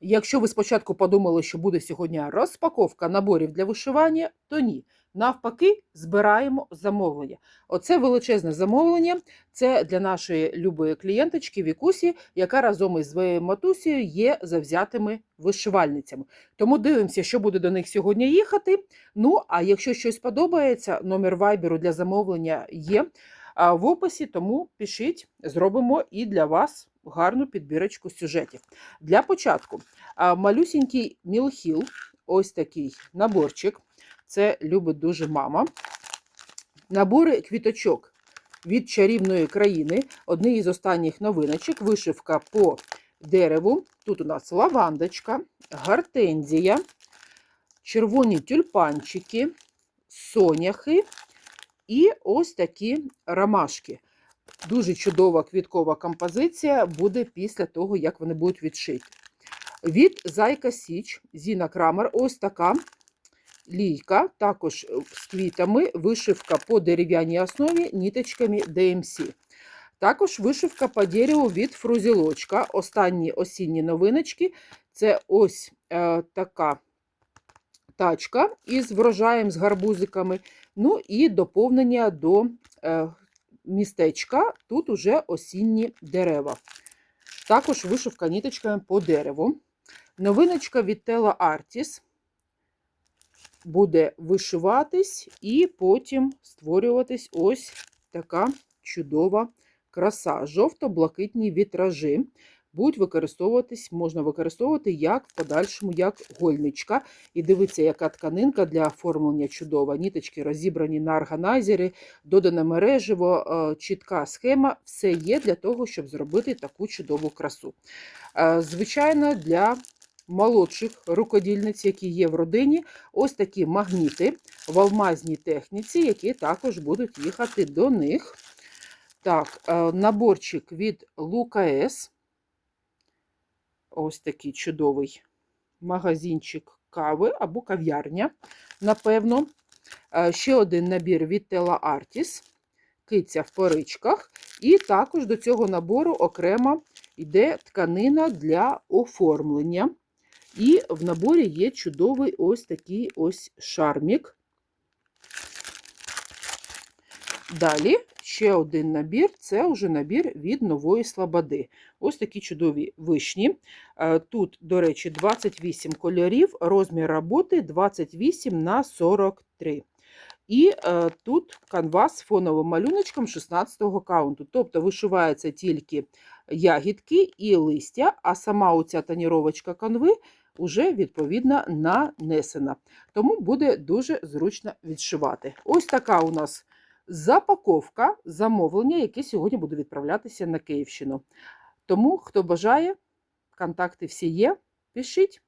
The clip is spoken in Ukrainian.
Якщо ви спочатку подумали, що буде сьогодні розпаковка наборів для вишивання, то ні. Навпаки, збираємо замовлення. Оце величезне замовлення. Це для нашої любої клієнточки Вікусі, яка разом із своєю матусею є завзятими вишивальницями. Тому дивимося, що буде до них сьогодні їхати. Ну, а якщо щось подобається, номер вайберу для замовлення є в описі, тому пишіть, зробимо і для вас гарну підбірочку сюжетів. Для початку малюсінький мілхіл, ось такий наборчик. Це любить дуже мама. Набори квіточок від чарівної країни. Одні із останніх новиночок. Вишивка по дереву. Тут у нас лавандочка, гортензія, червоні тюльпанчики, соняхи і ось такі ромашки. Дуже чудова квіткова композиція буде після того, як вони будуть відшиті. Від Зайка Січ, Зіна Крамер, ось така лійка, також з квітами, вишивка по дерев'яній основі ніточками DMC. Також вишивка по дереву від фрузілочка. Останні осінні новиночки це ось е, така тачка із врожаєм, з гарбузиками. Ну і доповнення до е, містечка. Тут уже осінні дерева. Також вишивка ніточками по дереву. Новиночка від Tela Artis буде вишиватись і потім створюватись ось така чудова краса. Жовто-блакитні вітражі будуть використовуватись, можна використовувати як в подальшому, як гольничка. І дивіться, яка тканинка для оформлення чудова. Ніточки розібрані на органайзери, додане мереживо, е, чітка схема. Все є для того, щоб зробити таку чудову красу. Е, Звичайно, для молодших рукодільниць, які є в родині, ось такі магніти в алмазній техніці, які також будуть їхати до них. Так, е, наборчик від Лука-С. Ось такий чудовий магазинчик кави або кав'ярня, напевно. Е, Ще один набір від Tela Artis, киця в поричках. І також до цього набору окремо йде тканина для оформлення. І в наборі є чудовий ось такий ось шармік. Далі ще один набір це вже набір від нової слободи. Ось такі чудові вишні. Е, Тут, до речі, 28 кольорів, розмір роботи 28 на 43. І е, тут канвас з фоновим малюночком 16-го каунту. Тобто вишивається тільки ягідки і листя, а сама оця тоніровочка канви вже відповідно нанесена. Тому буде дуже зручно відшивати. Ось така у нас запаковка замовлення, яке сьогодні буде відправлятися на Київщину. Тому, хто бажає, контакти всі є, пишіть.